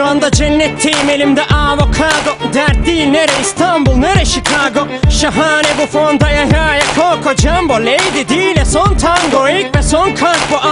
Şu anda cennetteyim elimde avokado. Dert değil nere? İstanbul nere? Chicago. Şahane bu fonda ya ya ya Coco Jumbo Lady değil son tango. İlk ve son kalp bu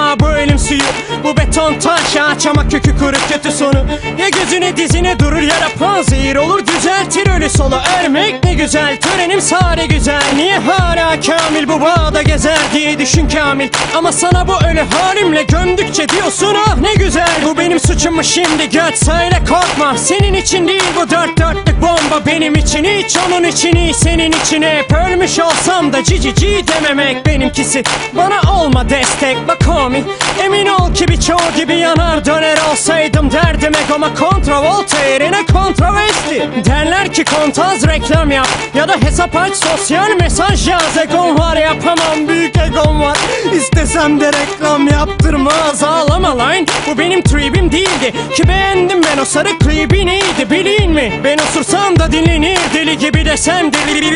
bu Bu beton taş ağaç kökü kuru kötü sonu. Ya gözüne dizine durur ya da panzehir olur düzeltir ölü solu. Ermek ne güzel törenim sare güzel. Niye hala kamil bu bağda gezer diye düşün kamil? Ama sana bu ölü halimle gömdükçe diyorsun ah ne güzel Bu benim suçum mu şimdi göt söyle korkma. Senin için değil bu dört dörtlük benim için hiç onun için iyi senin için hep. Ölmüş olsam da cici ci dememek benimkisi. Bana olma destek bak homie. Emin ol ki birçoğu gibi yanar döner olsaydım derdim egoma. Kontravolta yerine kontroversi Derler ki kontaz reklam yap ya da hesap aç sosyal mesaj yaz. Egom var yapamam büyük egom var. İstesem de reklam yaptırmaz lan Bu benim tribim değildi. Ki beğendim ben o sarı klibi neydi bilin mi? Ben osursam da dinlenir deli gibi desem deli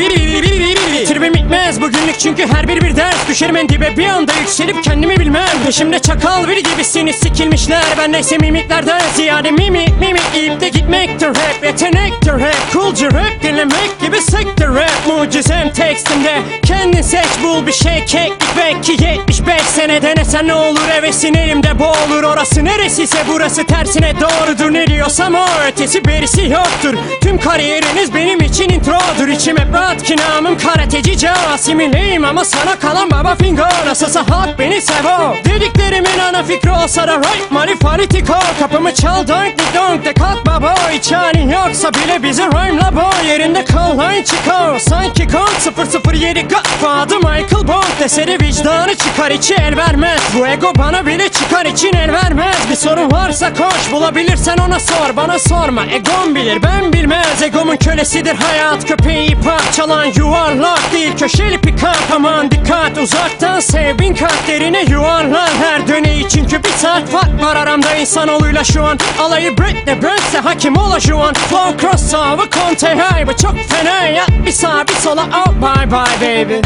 Tribim bitmez bugünlük çünkü her bir bir ders Düşerim en dibe bir anda yükselip kendimi bilmem. Peşimde çakal biri gibisiniz sikilmişler. Ben neyse mimiklerden ziyade mimi mimi ipte gitmektir hep Yetenektir hep. Coolcu rap dinlemek gibi sektir rap Mucizem tekstimde kendin seç bul bir şey. Keklik belki 75 sene. Denesen ne olur hevesin elimde boğulur. Orası neresiyse burası tersine doğrudur. Ne diyorsam o ötesi berisi yoktur. Tüm kariyeriniz benim için introdur. İçim hep rahat ki namım karateci Casimileyim ama sana kalan baba fingo Nasılsa halk beni sevo. Dediklerimin ana fikri olsa da right money fanatiko Kapımı çal donk di donk de kalk baba Hiç halin yoksa bile bizi rhyme'la bo Yerinde kal lan çıkar Sanki kont 007 Godfather Michael Bond Deseri vicdanı çıkar içi el vermez. Bu ego bana bile çıkar için el vermez. Bir sorun varsa koş bulabilirsen ona sor. Bana sorma egom bilir ben bilmez. Egomun kölesidir hayat köpeği parçalan Yuvarlak değil. Köşeli pikap aman dikkat. Uzaktan sev bin kat derine yuvarlar her döneyi. Çünkü bir saat fark var aramda insanoğluyla şu an. Alayı Britney Burns'e hakim ola şu an. Flow cross Conte High bu çok fena ya Bir sağa bir sola oh bye bye baby